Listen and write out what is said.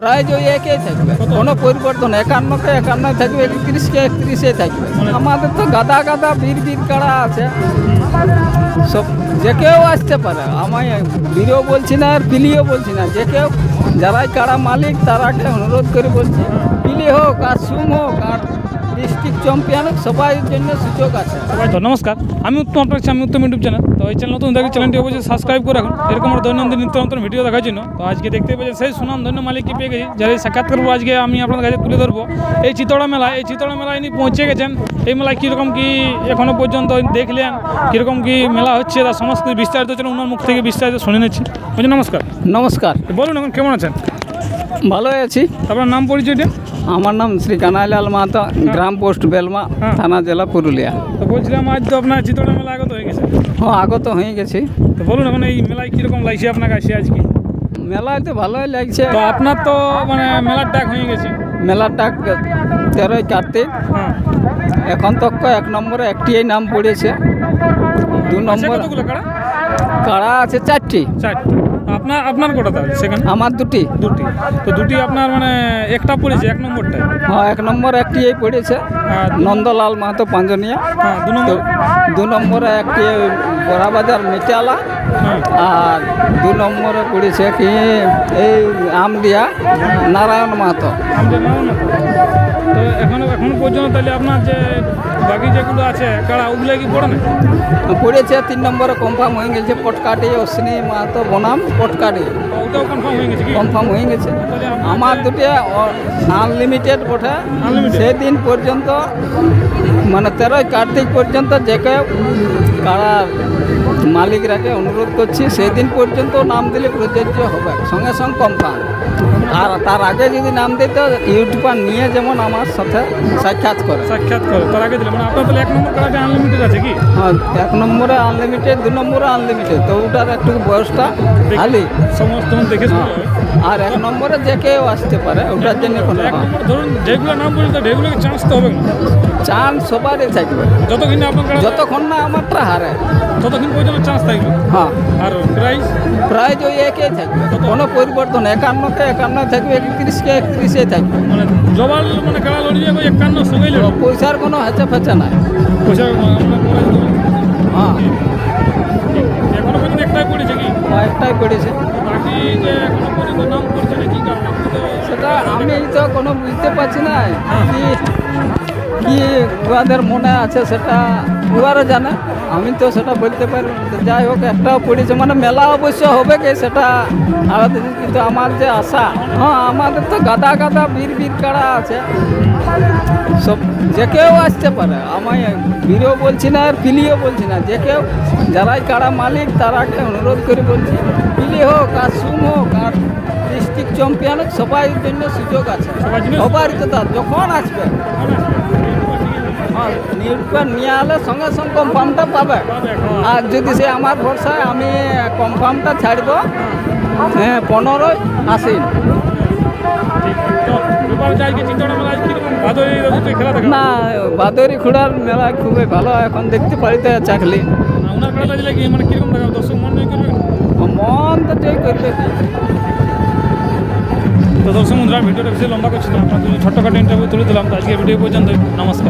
প্রায় ওই একই থাকবে। কোনো পরিবর্তন, একান্নকে একান্ন থাকবে, একত্রিশকে একত্রিশে থাকবে। আমাদের তো গাদা গাদা বীর বীর কাড়া আছে? সব যে কেউ আসতে পারে। আমায় বীরও বলছি না আর পিলিও বলছি না। যে কেউ যারাই কাড়া মালিক, তারাকে অনুরোধ করে বলছি পিলি হোক আর সুম হোক আর ডিস্ট্রিক্ট চ্যাম্পিয়ন সবার জন্য সুযোগ আছে। সবাই তো নমস্কার আমি উত্তম আপনার আমি উত্তম ইউটিউব চ্যানেল। তো এই চ্যানেল নতুন দেখে চ্যানেলটি অবশ্যই সাবস্ক্রাইব করে রাখুন। এরকম আমার দৈনন্দিন নিত্য নতুন ভিডিও দেখার জন্য। তো আজকে দেখতে পেয়েছেন সেই সুনাম ধন্য মালিককে পেয়ে গেছি যার সাক্ষাৎ করব আজকে আমি আপনাদের কাছে তুলে ধরবো। এই চিতড়া মেলা এই চিতড়া মেলায় ইনি পৌঁছে গেছেন। এই মেলায় কীরকম কি এখনও পর্যন্ত দেখলেন? কীরকম কি মেলা হচ্ছে তার সমস্ত বিস্তারিত ছিল ওনার মুখ থেকে বিস্তারিত শুনে নিচ্ছি। বলছি নমস্কার। নমস্কার। বলুন এখন কেমন আছেন? ভালো আছি। আপনার নাম পরিচয়টা? আমার নাম শ্রী কানাইলাল মাহাতো গ্রাম পোস্ট বেলমা হ্যাঁ। থানা জেলা পুরুলিয়া। তো বলছিলাম আজ তো আপনার চিতড়া মেলা আগত হয়ে গেছে। হ্যাঁ আগত হয়ে গেছে। তো বলুন এখন এই মেলায় কীরকম লাগছে আপনার কাছে আজকে? মেলায় তো ভালোই লাগছে। তো আপনার তো মানে মেলার ডাক হয়ে গেছে। মেলার ডাক তেরোই কার্তিক। হ্যাঁ। এখন তক এক নম্বরে একটিই নাম পড়েছে। দু নম্বর কতগুলো কাড়া আছে? চারটি। চারটি। আপনার আপনার কটা তাহলে? সেখানে? আমার দুটি। দুটি। তো দুটি আপনার মানে একটা পড়েছে এক নম্বরটায় হ্যাঁ এক নম্বর একটিই পড়েছে। নন্দলাল মাহাতো পাঞ্জনিয়া। হ্যাঁ দু নম্বর? দু নম্বরে একটি বড়াবাজার মিটালা হ্যাঁ। আর দু নম্বরে পড়েছে কি এই আমদিয়া নারায়ণ মাহাতো। তো। এখনও এখনও পর্যন্ত তাহলে আপনার যে বাকি যেগুলো আছে কাড়া ওগুলো কি পড়ে না পড়েছে তিন নম্বরে কনফার্ম হয়ে গেছে পটকাটি অশ্বিনী মাহাতো বনাম পটকাটি। ওটাও কনফার্ম হয়ে গেছে কনফার্ম হয়ে গেছে। আমার দুটি আনলিমিটেড বটে। Unlimited? সেদিন পর্যন্ত মানে তেরোই কার্তিক পর্যন্ত যে কেউ কারার মালিকরাকে অনুরোধ করছি সেই দিন পর্যন্ত নাম দিলে প্রযোজ্য হবে। সঙ্গে সঙ্গে কনফার্ম আর তার আগে যদি নাম দিত ইউটিউবার নিয়ে যেমন আমার সাথে সাক্ষাৎ করে। সাক্ষাৎ করে তার আগে দিলে। মানে আপনার তাহলে এক নম্বর কাড়াটা আনলিমিটেড আছে কি? হ্যাঁ এক নম্বরে আনলিমিটেড দু নম্বরে আনলিমিটেড তো ওটার একটু বয়সটা খালি। সমস্ত দেখে হ্যাঁ। আর এক নম্বরে যে কেউ আসতে পারে ওটার জন্য কোনো ধরুন যেগুলো নাম বলছে সেগুলোকে চান্স তো হবে না। চান্স সবারই থাকবে। যতক্ষণ না আপনার যতক্ষণ না আমারটা হারে ততক্ষণ পর্যন্ত চান্স থাকবে? হ্যাঁ। আর প্রাইস প্রায় ওই একই থাকবে। কোনো পরিবর্তন একান্নকে একান্ন থাকবে একত্রিশকে একত্রিশে থাকবে। মানে জবাল মানে কাড়া লড়ি যাবে একান্ন সঙ্গেই লড়বে পয়সার কোনো হেঁচে ফেঁচে নাই। পয়সা দিতে হবে। হ্যাঁ। এখনও পর্যন্ত একটাই পড়েছে কি? একটাই পড়েছে। বাকি যে এখনও পর্যন্ত নাম করছে না কি কারণ? সেটা আমি তো কোনো বুঝতে পারছি না। কি কি উহাদের মনে আছে সেটা উহারা জানে। আমি তো সেটা বলতে পারি যাই হোক, একটাও পড়েছে। মানে মেলা অবশ্য হবে কি সেটা আলাদা কিন্তু আমার যে আশা হ্যাঁ আমাদের তো গাদা গাদা বীর বীর কাড়া আছে। সব যে কেউ আসতে পারে। আমায় বীরও বলছি না আর পিলিও বলছি না। যে কেউ, যারাই কাড়া মালিক, তারাকে অনুরোধ করে বলছি পিলি হোক আর সুম হোক আর চ্যাম্পিয়ন সবার জন্য সুযোগ আছে। সবারই তো যখন আসবে। হ্যাঁ নিউজপেপার নিয়ে আলে সঙ্গে সঙ্গে কনফার্মটা পাবে। আর যদি সে আমার ভরসায় আমি কনফার্মটা ছাড়ব হ্যাঁ পনেরোই আসিন না বাদরি খুঁড়ার মেলা খুবই ভালো এখন দেখতে পারি তো চাকলি মানে মন মন তো জয় করবে। তো দর্শক বন্ধুরা, ভিডিওটা বেশি লম্বা করছিলাম আপনার জন্য ছোট্টখাটো ইন্টারভিউ তুলে দিলাম। তো আজকে ভিডিও পর্যন্ত নমস্কার।